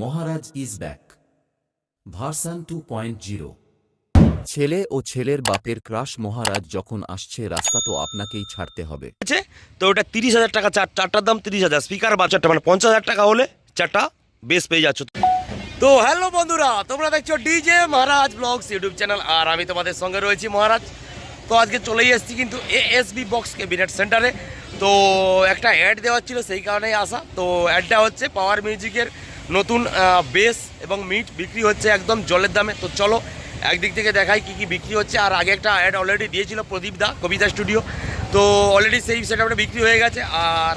Maharaj is back. Version two point zero. ছেলে ও ছেলের বাপের ক্রাশ মহারাজ যখন আসছে রাস্তা তো আপনাকেই ছাড়তে হবে। আছে? তো ওটা তিরিশ হাজার টাকা চার চারটার দাম তিরিশ হাজার। স্পিকার বা চারটা মানে পঞ্চাশ হাজার টাকা হলে চারটা বেশ পেয়ে যাচ্ছ। তো হ্যালো বন্ধুরা তোমরা দেখছ DJ Maharaj vlogs YouTube channel আর আমি তোমাদের সঙ্গে রয়েছি মহারাজ। তো আজকে চলেই এসেছি কিন্তু এএসবি বক্স ক্যাবিনেট সেন্টারে। তো একটা অ্যাড দেওয়ার ছিল সেই কারণেই আসা। তো অ্যাডটা হচ্ছে পাওয়ার মিউজিকের নতুন বেস এবং মিট বিক্রি হচ্ছে একদম জলের দামে। তো চলো, একদিক থেকে দেখাই কি কি বিক্রি হচ্ছে। আর আগে একটা অ্যাড অলরেডি দিয়েছিল প্রদীপ দা, কবিতা স্টুডিও তো অলরেডি সেই সেটআপটা বিক্রি হয়ে গেছে। আর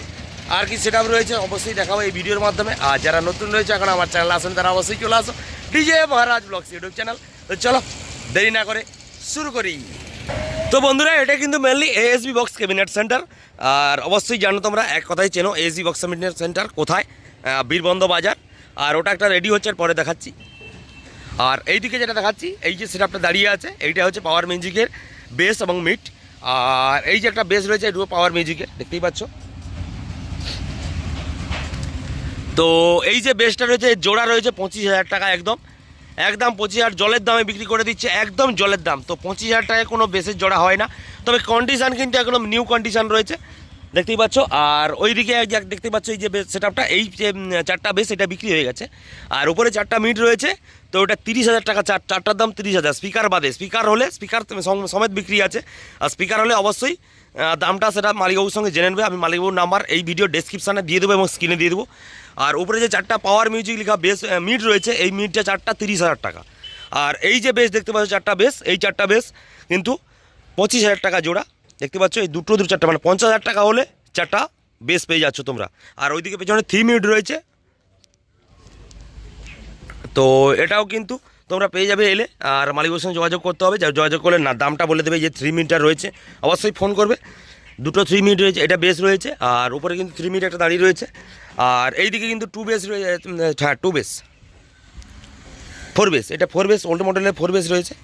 আর কি সেটআপ রয়েছে অবশ্যই দেখাবো এই ভিডিওর মাধ্যমে। আর যারা নতুন রয়েছে, এখন আমার চ্যানেল আসেন, তারা অবশ্যই চলে আসো। DJ Maharaj vlogs YouTube channel তো চলো, দেরি না করে শুরু করি। তো বন্ধুরা, এটা কিন্তু mainly ASB box cabinet centre আর অবশ্যই জানো তোমরা, এক কথাই চেনো এএসবি বক্স ক্যাবিনেট সেন্টার কোথায়? বীরবন্ধ বাজার। আর ওটা একটা রেডি হচ্ছে আর পরে দেখাচ্ছি। আর এইদিকে যেটা দেখাচ্ছি, এই যে সেটআপটা দাঁড়িয়ে আছে, এইটা হচ্ছে পাওয়ার মিউজিকের বেস এবং মিট আর এই যে একটা বেস রয়েছে এটুকু পাওয়ার মিউজিকের দেখতেই পাচ্ছ? তো এই যে বেসটা রয়েছে, জোড়া রয়েছে পঁচিশ হাজার টাকা একদম। একদম পঁচিশ হাজার, জলের দামে বিক্রি করে দিচ্ছে, একদম জলের দাম। তো পঁচিশ হাজার টাকায় কোনো বেসের জোড়া হয় না। তবে কন্ডিশান কিন্তু একদম নিউ কন্ডিশান রয়েছে। দেখতেই পাচ্ছ। আর ওইদিকে দেখতে পাচ্ছ, এই যে সেটআপটা এই যে চারটা বেস এটা বিক্রি হয়ে গেছে। আর উপরে চারটা মিট রয়েছে। তো ওটা তিরিশ হাজার টাকা চার চারটার দাম তিরিশ হাজার। স্পিকার বাদে। স্পিকার হলে স্পিকার সমেত বিক্রি আছে। আর স্পিকার হলে অবশ্যই দামটা সেটা মালিকবাবুর সঙ্গে জেনে নেবে। আমি মালিকবাবুর নাম্বার এই ভিডিও ডেসক্রিপশানে দিয়ে দেবো এবং স্ক্রিনে দিয়ে দেবো। আর উপরে যে চারটা পাওয়ার মিউজিক লেখা বেস মিট রয়েছে, এই মিটটা চারটা তিরিশ হাজার টাকা। আর এই যে বেস দেখতে পাচ্ছ, চারটা বেস এই চারটা বেস কিন্তু পঁচিশ হাজার টাকা জোড়া। দেখতে পাচ্ছ, এই দুটো দুটো চারটা মানে পঞ্চাশ হাজার টাকা হলে চারটা বেস পেয়ে যাচ্ছ তোমরা। আর ওইদিকে পেছনে থ্রি মিনিট রয়েছে। তো এটাও কিন্তু তোমরা পেয়ে যাবে এলে। আর মালিকের সঙ্গে যোগাযোগ করতে হবে। যা- যোগাযোগ করলে না, দামটা বলে দেবে যে থ্রি মিনিটার রয়েছে। অবশ্যই ফোন করবে। দুটো থ্রি মিনিট রয়েছে, এটা বেস রয়েছে। আর উপরে কিন্তু থ্রি মিনিট একটা দাঁড়িয়ে রয়েছে। আর এইদিকে কিন্তু টু বেস রয়েছে হ্যাঁ টু বেস ফোর বেস এটা ফোর বেস ওল্ড মডেলের ফোর বেস রয়েছে।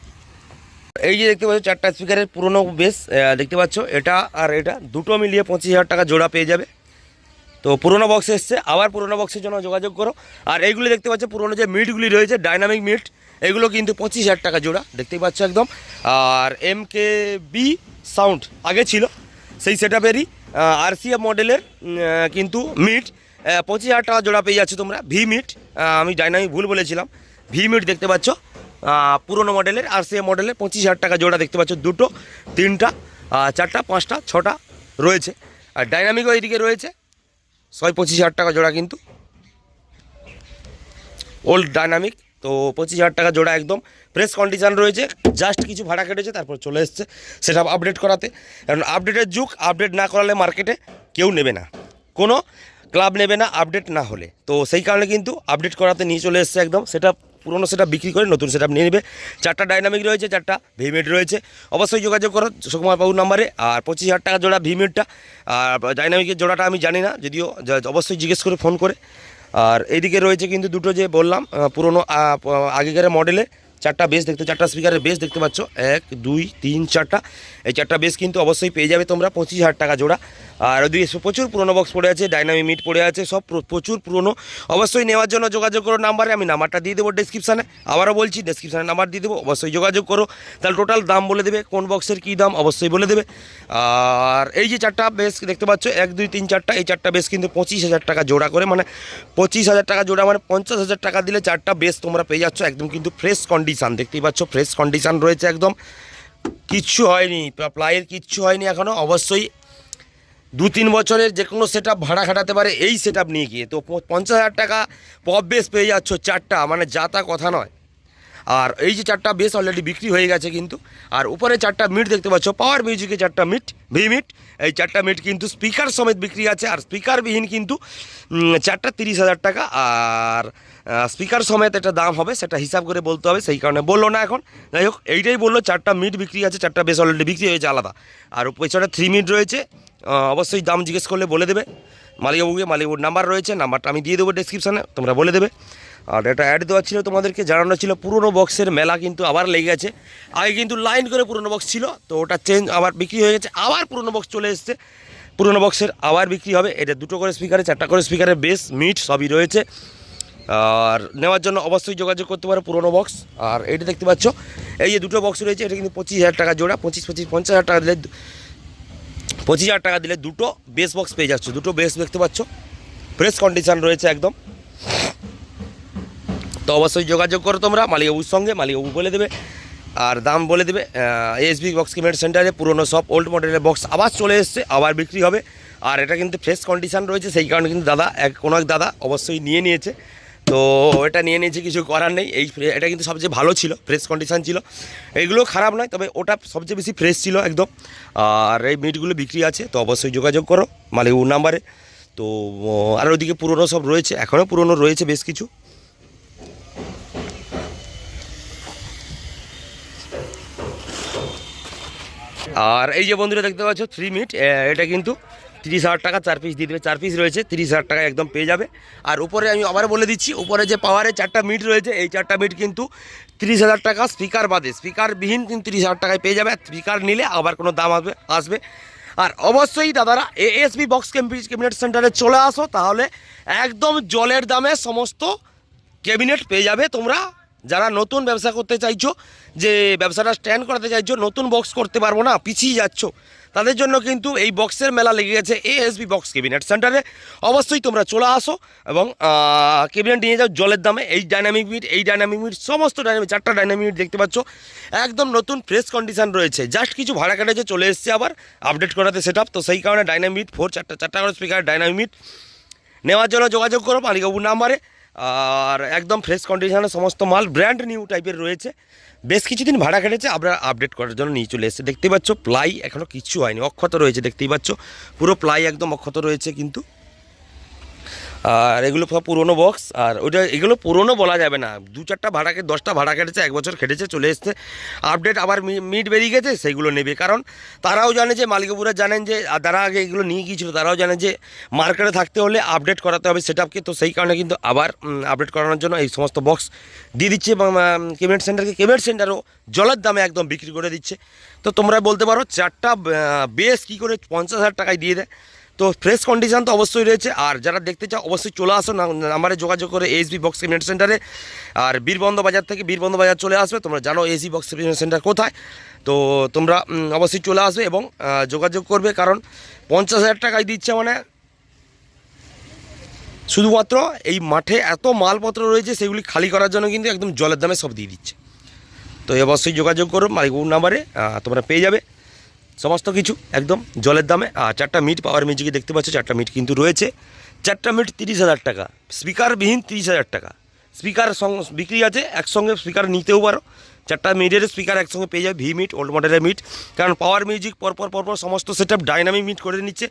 এই যে দেখতে পাচ্ছ, চারটা স্পিকারের পুরনো বেস দেখতে পাচ্ছ, এটা আর এটা দুটো মিলিয়ে পঁচিশ হাজার টাকা জোড়া পেয়ে যাবে। তো পুরোনো বক্স এসছে, আবার পুরোনো বক্সের জন্য যোগাযোগ করো। আর এইগুলি দেখতে পাচ্ছ, পুরোনো যে মিটগুলি রয়েছে ডাইনামিক মিট এগুলো কিন্তু পঁচিশ হাজার টাকা জোড়া, দেখতেই পাচ্ছ একদম। আর এম কে বি সাউন্ড আগে ছিল, সেই সেটআপেরই আরসিএফ মডেলের কিন্তু মিট পঁচিশ হাজার টাকা জোড়া পেয়ে যাচ্ছ তোমরা ভি মিট আমি ডাইনামিক ভুল বলেছিলাম। ভি মিট দেখতে পাচ্ছ পুরোনো মডেলের আর সে মডেলের পঁচিশ হাজার টাকা জোড়া দেখতে পাচ্ছ, দুটো, তিনটা চারটা, পাঁচটা, ছটা রয়েছে। আর ডাইনামিকও এইদিকে রয়েছে, ছয়, পঁচিশ হাজার টাকা জোড়া কিন্তু। ওল্ড ডাইনামিক তো পঁচিশ হাজার টাকা জোড়া একদম ফ্রেশ কন্ডিশান রয়েছে জাস্ট কিছু ভাড়া কেটেছে, তারপর চলে এসছে সেটা আপডেট করাতে। কারণ আপডেটের যুগ আপডেট না করালে মার্কেটে কেউ নেবে না। কোনো ক্লাব নেবে না আপডেট না হলে। তো সেই কারণে কিন্তু আপডেট করাতে নিয়ে চলে এসছে একদম সেটা পুরোনো সেটা বিক্রি করে নতুন সেটা নিয়ে নেবে। চারটা ডাইনামিক রয়েছে, চারটা ভিমিট রয়েছে। অবশ্যই যোগাযোগ করো সুকুমার বাবুর নাম্বারে আর পঁচিশ হাজার টাকা জোড়া ভিমিটটা আর ডাইনামিকের জোড়াটা আমি জানি না, যদিও অবশ্যই জিজ্ঞেস করে ফোন করে। আর এইদিকে রয়েছে কিন্তু দুটো যে বললাম পুরনো আগেকার মডেলে চারটা বেস দেখতে, চারটা স্পিকারের বেস দেখতে পাচ্ছ। এক, দুই, তিন, চারটা। এই চারটা বেস কিন্তু অবশ্যই পেয়ে যাবে তোমরা পঁচিশ হাজার টাকা জোড়া। আর ওদিকে প্রচুর পুরোনো বক্স পড়ে আছে ডাইনামিক মিট পড়ে আছে, সব প্রচুর পুরোনো। অবশ্যই নেওয়ার জন্য যোগাযোগ করো নাম্বারে, আমি নাম্বারটা দিয়ে দেবো ডিসক্রিপশানে আবারও বলছি ডিসক্রিপশানে নাম্বার দিয়ে দেবো, অবশ্যই যোগাযোগ করো। তাহলে টোটাল দাম বলে দেবে, কোন বক্সের কী দাম, অবশ্যই বলে দেবে। আর এই যে চারটা বেস দেখতে পাচ্ছ, এক, দুই, তিন, চারটা, এই চারটা বেস কিন্তু পঁচিশ হাজার টাকা জোড়া করে। মানে পঁচিশ হাজার টাকা জোড়া মানে পঞ্চাশ হাজার টাকা দিলে চারটা বেস তোমরা পেয়ে যাচ্ছ, একদম কিন্তু ফ্রেশ কন্ডিশান দেখতেই পাচ্ছ ফ্রেশ কন্ডিশান রয়েছে একদম। কিচ্ছু হয়নি প্লাইয়ের কিচ্ছু হয়নি এখনও অবশ্যই দু তিন বছরের যে কোনো সেট ভাড়া খাটাতে পারে, এই সেট নিয়ে গিয়ে। তো পঞ্চাশ হাজার টাকা পপ বেস পেয়ে যাচ্ছ চারটা মানে যা তা কথা নয়। আর এই যে চারটা বেস অলরেডি বিক্রি হয়ে গেছে কিন্তু। আর উপরে চারটা মিট দেখতে পাচ্ছ পাওয়ার মিউজিকে চারটা মিট ভি মিট। এই চারটা মিট কিন্তু স্পিকার সমেত বিক্রি আছে, আর স্পিকারবিহীন কিন্তু চারটা তিরিশ হাজার টাকা। আর স্পিকার সমেত একটা দাম হবে, সেটা হিসাব করে বলতে হবে, সেই কারণে বলল না এখন। যাই হোক, এইটাই বলল, চারটা মিট বিক্রি আছে, চারটা বেস অলরেডি বিক্রি হয়েছে, আলাদা। আর পেছনে থ্রি মিট রয়েছে অবশ্যই দাম জিজ্ঞেস করলে বলে দেবে। মালিকবাবুকে মালিকবাবুর নাম্বার রয়েছে নাম্বারটা আমি দিয়ে দেবো ডিসক্রিপশানে তোমরা বলে দেবে। আর এটা অ্যাড দেওয়া ছিল তোমাদেরকে, জানানো ছিল পুরনো বক্সের মেলা কিন্তু আবার লেগে গেছে। আগে কিন্তু লাইন করে পুরনো বক্স ছিল, তো ওটা চেঞ্জ আবার বিক্রি হয়ে গেছে, আবার পুরনো বক্স চলে এসছে। পুরনো বক্সের আবার বিক্রি হবে, এটা দুটো করে স্পিকারে চারটা করে স্পিকারে বেস মিট সবই রয়েছে। আর নেওয়ার জন্য অবশ্যই যোগাযোগ করতে পারো পুরোনো বক্স আর এটা দেখতে পাচ্ছ, এই যে দুটো বক্স রয়েছে, এটা কিন্তু পঁচিশ হাজার টাকা জোড়া, পঁচিশ পঁচিশ, পঞ্চাশ হাজার টাকা দিলে পঁচিশ হাজার টাকা দিলে দুটো বেস বক্স পেয়ে যাচ্ছ, দুটো বেস দেখতে পাচ্ছ। ফ্রেশ কন্ডিশন রয়েছে একদম। তো অবশ্যই যোগাযোগ করো তোমরা মালিকবাবুর সঙ্গে মালিকবাবু বলে দেবে। আর দাম বলে দেবে এসবি বক্স কিমেন্ট সেন্টারে পুরনো সব ওল্ড মডেলের বক্স আবার চলে এসছে, আবার বিক্রি হবে। আর এটা কিন্তু ফ্রেশ কন্ডিশান রয়েছে, সেই কারণে কিন্তু দাদা, এক কোনো এক দাদা অবশ্যই নিয়ে নিয়েছে। তো এটা নিয়ে নিয়েছে, কিছু করার নেই। এই এটা কিন্তু সবচেয়ে ভালো ছিল ফ্রেশ কন্ডিশান ছিল। এইগুলো খারাপ নয়, তবে ওটা সবচেয়ে বেশি ফ্রেশ ছিল একদম। আর এই মিটগুলো বিক্রি আছে, তো অবশ্যই যোগাযোগ করো মালিকবাবুর নাম্বারে তো আর ওইদিকে পুরনো সব রয়েছে, এখনও পুরনো রয়েছে বেশ কিছু। আর এই যে বন্ধুরা দেখতে পাচ্ছ থ্রি মিট এটা কিন্তু তিরিশ হাজার টাকা চার পিস দিয়ে দেবে। চার পিস রয়েছে, তিরিশ হাজার টাকা একদম পেয়ে যাবে। আর উপরে আমি আবার বলে দিচ্ছি, উপরে যে পাওয়ারে চারটা মিট রয়েছে, এই চারটা মিট কিন্তু তিরিশ হাজার টাকা স্পিকার বাদে। স্পিকার বিহীন কিন্তু তিরিশ হাজার টাকায় পেয়ে যাবে। স্পিকার নিলে আবার কোনো দাম আসবে আসবে। আর অবশ্যই দাদারা এএসবি বক্স ক্যাবিনেট সেন্টারে চলে আসো, তাহলে একদম জলের দামে সমস্ত ক্যাবিনেট পেয়ে যাবে তোমরা। যারা নতুন ব্যবসা করতে চাইছো, যে ব্যবসাটা স্ট্যান্ড করাতে চাইছো, নতুন বক্স করতে পারব না, পিছিয়ে যাচ্ছ, তাদের জন্য কিন্তু এই বক্সের মেলা লেগে গেছে এএসবি বক্স ক্যাবিনেট সেন্টারে অবশ্যই তোমরা চলে আসো এবং ক্যাবিনেট নিয়ে যাও, জলের দামে। এই ডাইনামিক মিট এই ডাইনামিক মিট সমস্ত ডাইনামিক চারটা ডাইনামিক মিট দেখতে পাচ্ছ। একদম নতুন ফ্রেশ কন্ডিশন রয়েছে। জাস্ট কিছু ভাড়া কাটেছে চলে এসছে আবার আপডেট করাতে সেট তো সেই কারণে ডাইনামিক ফোর চারটা চারটা করে স্পিকার ডাইনামিক মিট নেওয়ার জন্য যোগাযোগ করো মালিকবাবুর নাম্বারে আর একদম ফ্রেশ কন্ডিশনে সমস্ত মাল ব্র্যান্ড নিউ টাইপের রয়েছে। বেশ কিছুদিন ভাড়া কেটেছে, আমরা আপডেট করার জন্য নিয়ে চলে এসেছে। দেখতেই পাচ্ছ প্লাই এখনও কিছু হয়নি। অক্ষত রয়েছে, দেখতেই পাচ্ছ। পুরো প্লাই একদম অক্ষত রয়েছে কিন্তু। আর এগুলো সব পুরোনো বক্স আর ওইটা এগুলো পুরোনো বলা যাবে না। দু চারটা ভাড়াকে দশটা ভাড়া কেটেছে, এক বছর কেটেছে চলে এসছে। আপডেট আবার মিট বেরিয়ে গেছে সেইগুলো নেবে। কারণ তারাও জানে যে, মালিকপুরা জানেন যে যারা আগে এগুলো নিয়ে গিয়েছিল, তারাও জানে যে মার্কেটে থাকতে হলে আপডেট করাতে হবে সেট আপকে তো সেই কারণে কিন্তু আবার আপডেট করানোর জন্য এই সমস্ত বক্স দিয়ে দিচ্ছে কেমেন্ট সেন্টারকে কেমেন্ট সেন্টারও জলের দামে একদম বিক্রি করে দিচ্ছে। তো তোমরা বলতে পারো, চারটা বেশ কী করে পঞ্চাশ হাজার টাকায় দিয়ে দেয়। তো ফ্রেশ কন্ডিশন তো অবশ্যই রয়েছে। আর যারা দেখতে চাও, অবশ্যই চলে আসো নাম্বারে যোগাযোগ করে এসবি বক্স সিমেন্ট সেন্টারে আর বীরবন্ধ বাজার থেকে বীরবন্ধ বাজার চলে আসবে। তোমরা জানো এসি বক্স সিমেন্ট সেন্টার কোথায়। তো তোমরা অবশ্যই চলে আসবে এবং যোগাযোগ করবে। কারণ পঞ্চাশ হাজার টাকায় দিচ্ছে মানে শুধুমাত্র এই মাঠে এত মালপত্র রয়েছে, সেগুলি খালি করার জন্য কিন্তু একদম জলের দামে সব দিয়ে দিচ্ছে। তো অবশ্যই যোগাযোগ করো, মালিকবাবুর নাম্বারে তোমরা পেয়ে যাবে। সমস্ত কিছু একদম জলের দামে। আর চারটা মিট পাওয়ার মিউজিকে দেখতে পাচ্ছ, চারটা মিট কিন্তু রয়েছে। চারটা মিট তিরিশ হাজার টাকা স্পিকারবিহীন তিরিশ হাজার টাকা। স্পিকার বিক্রি আছে, একসঙ্গে স্পিকার নিতেও পারো। চারটা মিটের স্পিকার একসঙ্গে পেয়ে যাবে ভি মিট ওল্ড মডেলের মিট কারণ পাওয়ার মিউজিক পরপর পরপর সমস্ত সেট আপ ডাইনামিক মিট করে নিচ্ছে।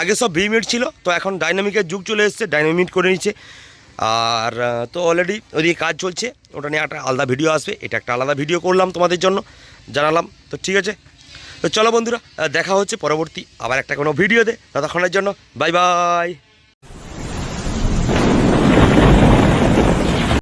আগে সব ভি মিট ছিল, তো এখন ডাইনামিকের যুগ চলে এসছে ডাইনামিক মিট করে নিচ্ছে। আর তো অলরেডি ওদিকে কাজ চলছে, ওটা নিয়ে একটা আলাদা ভিডিও আসবে। এটা একটা আলাদা ভিডিও করলাম তোমাদের জন্য, জানালাম। তো ঠিক আছে তো চলো বন্ধুরা দেখা হচ্ছে পরবর্তী আবার একটা কোনো ভিডিওতে ততক্ষণের জন্য বাই বাই